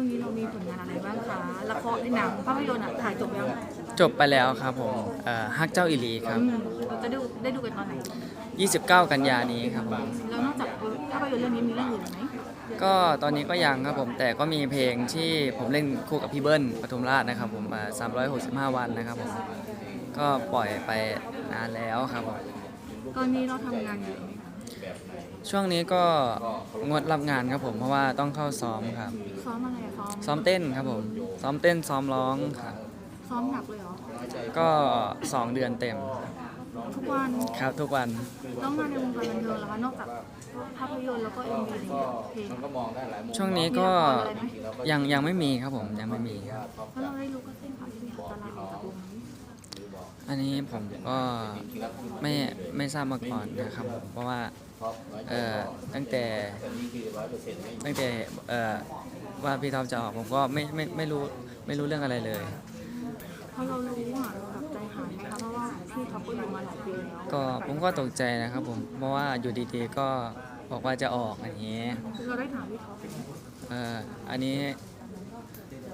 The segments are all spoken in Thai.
านอะไรบ้างคะ ละครในหนังภาพยนตร์อะถ่ายจบแล้วจบไปแล้วครับผมเอ่อฮักเจ้าอิลีครับอืมเราจะดูได้ดูกันตอนไหน 29 กันยานี้ครับผมแล้วนอกจากภาพยนตร์เรื่องนี้มีเรื่องอื่นไหมก็ตอนนี้ก็ยังครับผมแต่ก็มีเพลงที่ผมเล่นคู่กับพี่เบิ้ลปทุมราชนะครับผมอ่า365 วันนะครับผมก็ปล่อยไปนานแล้วครับผมตอนนี้เราทำงานอยู่ไหมคะ ช่วงนี้ก็งดรับงานครับผมเพราะว่าต้องเข้าซ้อมครับ ซ้อมอะไรอะซ้อมซ้อมเต้นครับผมซ้อมเต้นซ้อมร้องครับซ้อมหนักเลยเหรอก็2เดือนเต็มทุกวันครับทุกวันต้องมาในวงการบันเทิงแล้วคะนอกจากภาพยนตร์แล้วก็เอ็มวีอะไรเงี้ยเพลงช่วงนี้ก็มีละครอะไรไหมยังยังไม่มีครับผมยังไม่มีครับแล้วเราได้รู้ก็เส้นผ่านที่มีตลาดออกจากวงนี้อันนี้ผมก็ไม่ไม่ทราบมาก่อนนะครับผมเพราะว่า เอ่อตั้งแต่ตั้งแต่เอ่อว่าพี่ท็อปจะออกผมก็ไม่ไม่ไม่รู้ไม่รู้เรื่องอะไรเลย พอเรารู้อะเราแบบใจหายไหมคะเพราะว่าพี่เขาก็อยู่มาหลายปีแล้วก็ผมก็ตกใจนะครับผมเพราะว่าอยู่ดีๆก็บอกว่าจะออกอย่างนี้เราได้ถามพี่เขาไหมเอ่ออันนี้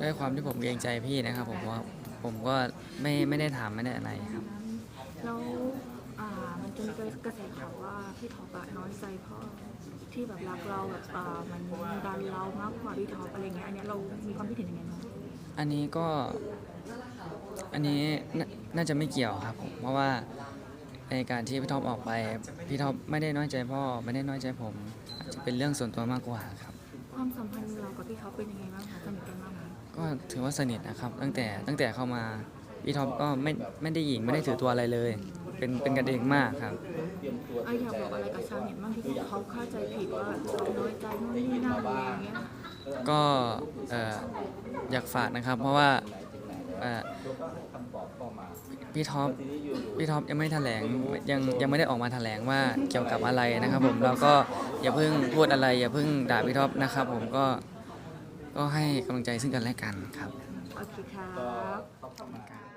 ด้วยความที่ผมเกรงใจพี่นะครับ ผมว่าผมก็ไม่ไม่ได้ถามไม่ได้อะไรครับ แล้ว อ่ามันจะมีกระแสข่าวว่าพี่ท็อปอะน้อยใจพ่อที่แบบรักเราแบบอ่ามันดันเรามากกว่าพี่ท็อปอะไรเงี้ยอันเนี้ยเรามีความคิดเห็นยังไงบ้างอันนี้ก็อันนี้นาน่าจะไม่เกี่ยวครับผมเพราะว่าในการที่พี่ท็อปออกไป พี่ท็อปไม่ได้น้อยใจพ่อไม่ได้น้อยใจผมอาจจะเป็นเรื่องส่วนตัวมากกว่าครับ ความสัมพันธ์เรากับพี่ท็อปเป็นยังไงบ้างคะสนิทกันมากไหมก็ถือว่าสนิทนะครับ ตั้งแต่ตั้งแต่เข้ามาพี่ท็อปก็ไม่ไม่ได้หยิงไม่ได้ถือตัวอะไรเลย เป็นเป็นกันเองมากครับไอยอยากบอกอะไรกับชาวเน็ตบ้างที่เขาเข้าใจผิดว่าเราน้อยใจนู่นนี่นั่นอะไรอย่างเงี้ยก็เอ่ออยากฝากนะครับ เพราะว่าเอ่อพี่ท็อปพี่ท็อปยังไม่แถลงยังยังไม่ได้ออกมาแถลงว่าเกี่ยวกับอะไรนะครับ ผมแล้วก็อย่าเพิ่งพูดอะไร อย่าเพิ่งด่าพี่ท็อปนะครับ ผมก็ก็ให้กำลังใจซึ่งกันและกันครับ โอเคครับ